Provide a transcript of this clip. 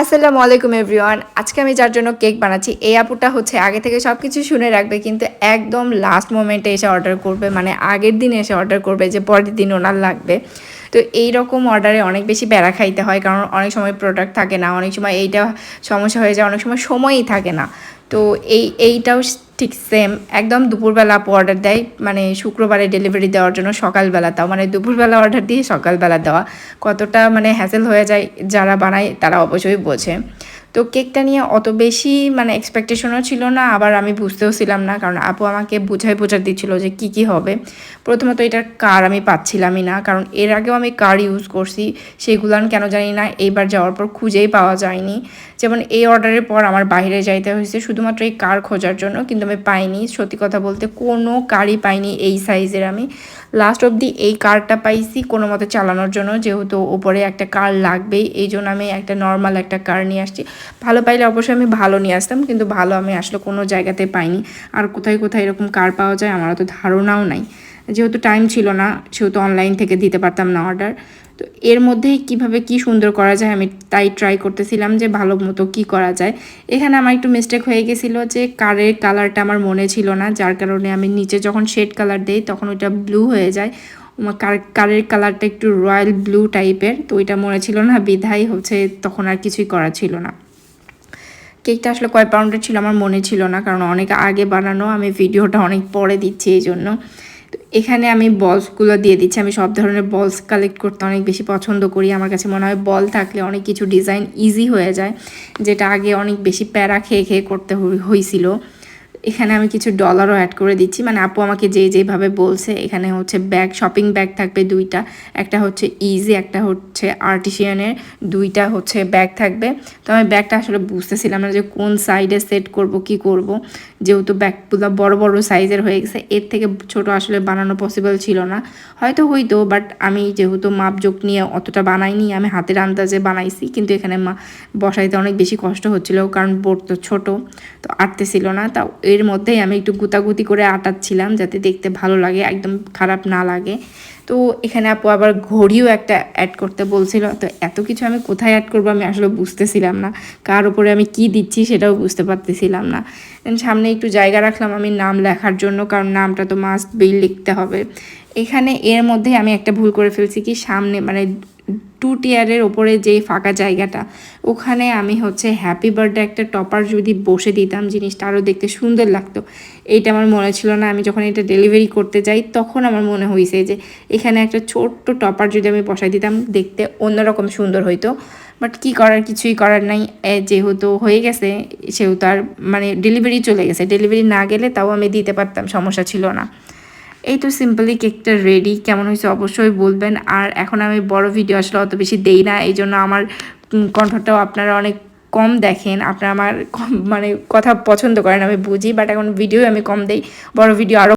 আসসালামু আলাইকুম এভরিওয়ান। আজকে আমি যার জন্য কেক বানাচ্ছি, এই আপুটা হচ্ছে আগে থেকে সব কিছু শুনে রাখবে, কিন্তু একদম লাস্ট মোমেন্টে এসে অর্ডার করবে মানে আগের দিন এসে অর্ডার করবে যে পরের দিন ওনার লাগবে। তো এই রকম অর্ডারে অনেক বেশি বেড়া খাইতে হয়, কারণ অনেক সময় প্রোডাক্ট থাকে না, অনেক সময় এইটা সমস্যা হয়ে যায়, অনেক সময় সময়ই থাকে না। তো এই, এইটাও ঠিক সেম একদম দুপুরবেলা আপু অর্ডার দেয় মানে শুক্রবারে ডেলিভারি দেওয়ার জন্য সকালবেলা তাও মানে দুপুরবেলা অর্ডার দিয়ে সকালবেলা দেওয়া। কতটা মানে হ্যাসেল হয়ে যায় যারা বানায় তারা অবশ্যই বোঝে। তো কেকটা নিয়ে অত বেশি মানে এক্সপেকটেশনও ছিল না, আবার আমি বুঝতেও ছিলাম না, কারণ আপু আমাকে বোঝাই বোঝা দিচ্ছিল যে কি কি হবে। প্রথমত এটার কার আমি পাচ্ছিলামই না, কারণ এর আগেও আমি কার ইউজ করছি সেগুলান কেন জানি না, এইবার যাওয়ার পর খুঁজেই পাওয়া যায়নি। যেমন এই অর্ডারের পর আমার বাইরে যাইতে হয়েছে, শুধুমাত্র এই কার খোঁজার জন্য, কিন্তু আমি পাইনি, সত্যি কথা বলতে কোনো কারই পাইনি এই সাইজের আমি। লাস্ট অবধি এই কারটা পাইছি কোনো মতে চালানোর জন্য, যেহেতু ওপরে একটা কার লাগবেই এই জন্য আমি একটা নর্মাল একটা কার নিয়ে আসছি। ভালো পাইলে অবশ্যই আমি ভালো নিয়ে আসতাম, কিন্তু ভালো আমি আসলে কোনো জায়গাতে পাইনি। আর কোথায় কোথায় এরকম কার পাওয়া যায় আমার তো ধারণাও নাই। যেহেতু টাইম ছিল না, সেহেতু অনলাইন থেকে দিতে পারতাম না অর্ডার তো এর মধ্যেই কীভাবে কি সুন্দর করা যায় আমি তাই ট্রাই করতেছিলাম যে ভালো মতো কী করা যায়। এখানে আমার একটু মিস্টেক হয়ে গেছিল যে কারের কালারটা আমার মনে ছিল না, যার কারণে আমি নিচে যখন শেড কালার দিই তখন ওইটা ব্লু হয়ে যায়। কার, কারের কালারটা একটু রয়্যাল ব্লু টাইপের তো ওইটা মনে ছিল না, বিধাই হচ্ছে তখন আর কিছুই করা ছিল না। কেকটা আসলে কয় পাউন্ডের ছিল, আমার মনে ছিল না, কারণ অনেক আগে বানানো, আমি ভিডিওটা অনেক পরে দিচ্ছি এই জন্য। তো এখানে আমি বলসগুলো দিয়ে দিচ্ছি, আমি সব ধরনের বলস কালেক্ট করতে অনেক বেশি পছন্দ করি। আমার কাছে মনে হয় বল থাকলে অনেক কিছু ডিজাইন ইজি হয়ে যায়, যেটা আগে অনেক বেশি প্যারা খেয়ে খেয়ে করতে হয়েছিল এখানে আমি কিছু ডলারও অ্যাড করে দিচ্ছি। মানে আপু আমাকে যে যেভাবে বলছে, এখানে হচ্ছে ব্যাগ শপিং ব্যাগ থাকবে দুইটা। একটা হচ্ছে ইজি একটা হচ্ছে আর্টিশিয়ানের দুইটা হচ্ছে ব্যাগ থাকবে। তো আমি ব্যাগটা আসলে বুঝতেছিলাম না যে কোন সাইডে সেট করব, কি করব। যেহেতু ব্যাগগুলো বড় বড় সাইজের হয়ে গেছে, এর থেকে ছোট আসলে বানানো পসিবল ছিল না। হয়তো হইতো বাট আমি যেহেতু মাপজোক নিয়ে অতটা বানাইনি, আমি হাতের আন্দাজে বানাইছি, কিন্তু এখানে মা বসাইতে অনেক বেশি কষ্ট হচ্ছিল, কারণ বোর্ড তো ছোটো, তো আটতেছিল না। তাও এর মধ্যেই আমি একটু গুতাগুতি করে আটাচ্ছিলাম যাতে দেখতে ভালো লাগে, একদম খারাপ না লাগে। তো এখানে আপু আবার ঘড়িও একটা অ্যাড করতে বলছিল। তো এত কিছু আমি কোথায় অ্যাড করব আমি আসলে বুঝতেছিলাম না। কার উপরে আমি কি দিচ্ছি সেটাও বুঝতে পারতেছিলাম না। সামনে একটু জায়গা রাখলাম আমি নাম লেখার জন্য, কারণ নামটা তো মাস্ট বিল লিখতে হবে। এখানে এর মধ্যে আমি একটা ভুল করে ফেলছি কি সামনে মানে টু টিয়ারের ওপরে যে ফাঁকা জায়গাটা, ওখানে আমি হচ্ছে হ্যাপি বার্থডে একটা টপার যদি বসে দিতাম জিনিসটা আরও দেখতে সুন্দর লাগতো। এইটা আমার মনে ছিল না, আমি যখন এটা ডেলিভারি করতে যাই তখন আমার মনে হয়েছে যে এখানে একটা ছোট্ট টপার যদি আমি বসাই দিতাম দেখতে অন্যরকম সুন্দর হইতো। বাট কি করার কিছুই করার নাই যেহেতু হয়ে গেছে, সেহেতু আর মানে ডেলিভারি চলে গেছে। ডেলিভারি না গেলে তাও আমি দিতে পারতাম, সমস্যা ছিল না। এই তো সিম্পলি কেকটা রেডি কেমন হয়েছে অবশ্যই বলবেন। আর এখন আমি বড় ভিডিও আসলে অত বেশি দেই না, এই জন্য আমার কণ্ঠটাও আপনারা অনেক কম দেখেন। আপনারা আমার মানে কথা পছন্দ করেন আমি বুঝি বাট এখন ভিডিও আমি কম দেই, বড় ভিডিও আরও